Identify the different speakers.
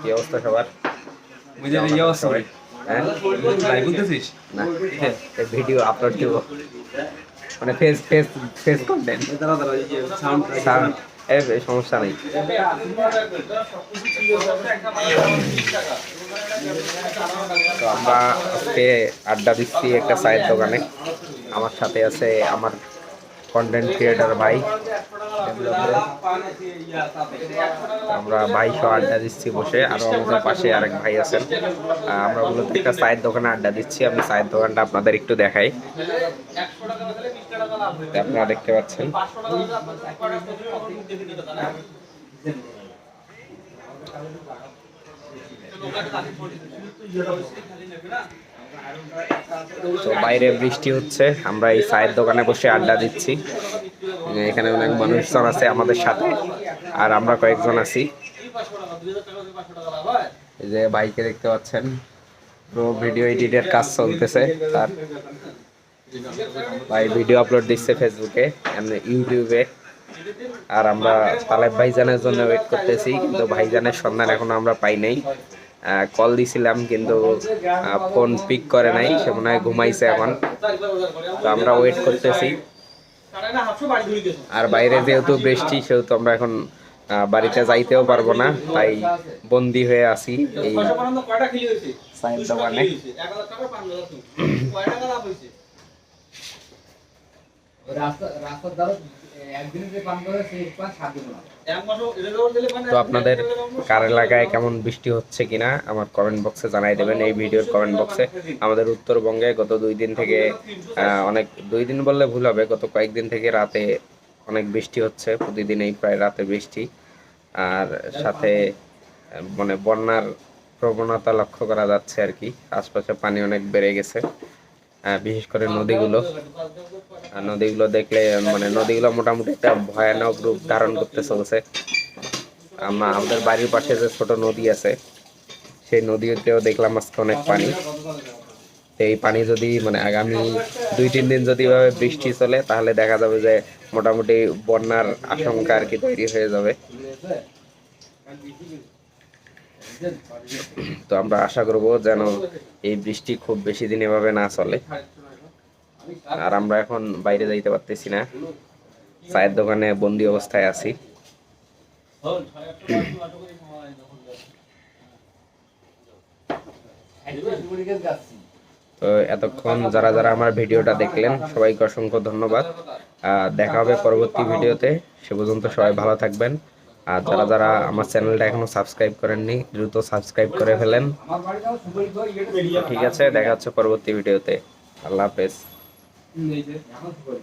Speaker 1: কি অবস্থা সবার?
Speaker 2: অবস্থা
Speaker 1: হ্যাঁ?
Speaker 2: লাইভ বলতেছিস?
Speaker 1: না ভিডিও আপলোড দিব। মানে ফেস ফেস ফেস কন্টেন্ট
Speaker 2: এই সাউন্ড
Speaker 1: সাউন্ড সমস্যা নেই। তো আমরা আজকে আড্ডা দিচ্ছি একটা চায়ের দোকানে। আমার সাথে আছে আমার কন্টেন্ট ক্রিয়েটর ভাই। আমরা ভাই সহ আড্ডা দিচ্ছি বসে, আরও আমাদের পাশে আরেক ভাই আছেন। আমরা মূলত একটা চায়ের দোকানে আড্ডা দিচ্ছি, আমি চায়ের দোকানটা আপনাদের একটু দেখাই। আপনারা দেখতে পাচ্ছেন। বাইরে বৃষ্টি হচ্ছে। আমরা এই চায়ের দোকানে বসে আড্ডা দিচ্ছি। এখানে অনেক মানুষজন আছে আমাদের সাথে। আর আমরা কয়েকজন আছি। যে বাইকে দেখতে পাচ্ছেন, পুরো ভিডিও এডিটের কাজ চলতেছে তার। ভাই ভিডিও আপলোড দিচ্ছে ফেসবুকে ইউটিউবে। আর আমরা তালেব ভাইজানের জন্য ওয়েট করতেছি, কিন্তু ভাইজানের সন্ধান এখনও আমরা পাই নাই। কল দিছিলাম কিন্তু ফোন পিক করে নাই, সে মনে হয় ঘুমাইছে এখন। তো আমরা ওয়েট করতেছি। আর বাইরে যেহেতু বৃষ্টি, সেহেতু আমরা এখন বাড়িতে যাইতেও পারব না, তাই বন্দি হয়ে আছি এই চায়ের দোকানে তো আপনাদের কার এলাকায় কেমন বৃষ্টি হচ্ছে কিনা আমার কমেন্ট বক্সে জানাই দেবেন। এই ভিডিওর কমেন্ট বক্সে আমাদের উত্তরবঙ্গে গত দুই দিন থেকে অনেক দুই দিন বললে ভুল হবে গত কয়েকদিন থেকে রাতে অনেক বৃষ্টি হচ্ছে প্রতিদিনই প্রায় রাতে বৃষ্টি। আর সাথে মানে বন্যার প্রবণতা লক্ষ্য করা যাচ্ছে আর কি আশপাশে পানি অনেক বেড়ে গেছে বিশেষ করে নদীগুলো। নদীগুলো দেখলে মানে নদীগুলো মোটামুটি একটা ভয়ানক রূপ ধারণ করতে চলছে। আমাদের বাড়ির পাশে যে ছোট নদী আছে, সেই নদীতেও দেখলাম আজকে অনেক পানি। এই পানি যদি মানে আগামী দুই, তিন দিন যদি এভাবে বৃষ্টি চলে, তাহলে দেখা যাবে যে মোটামুটি বন্যার আশঙ্কা আর কি তৈরি হয়ে যাবে। তো আমরা আশা করব যেন এই বৃষ্টি খুব বেশি দিন এভাবে না চলে। আর আমরা এখন বাইরে যাইতে পারতেছি না। চায়ের দোকানে বন্দি অবস্থায় আছি। তো এতক্ষণ যারা যারা আমার ভিডিওটা দেখলেন, সবাইকে অসংখ্য ধন্যবাদ। দেখা হবে পরবর্তী ভিডিওতে। সে পর্যন্ত সবাই ভালো থাকবেন। আর যারা যারা আমার চ্যানেলটা এখনও সাবস্ক্রাইব করেননি, দ্রুত সাবস্ক্রাইব করে ফেলেন। ঠিক আছে, দেখা হচ্ছে পরবর্তী ভিডিওতে। আল্লাহ হাফেজ। 근데 이제. 약간 그거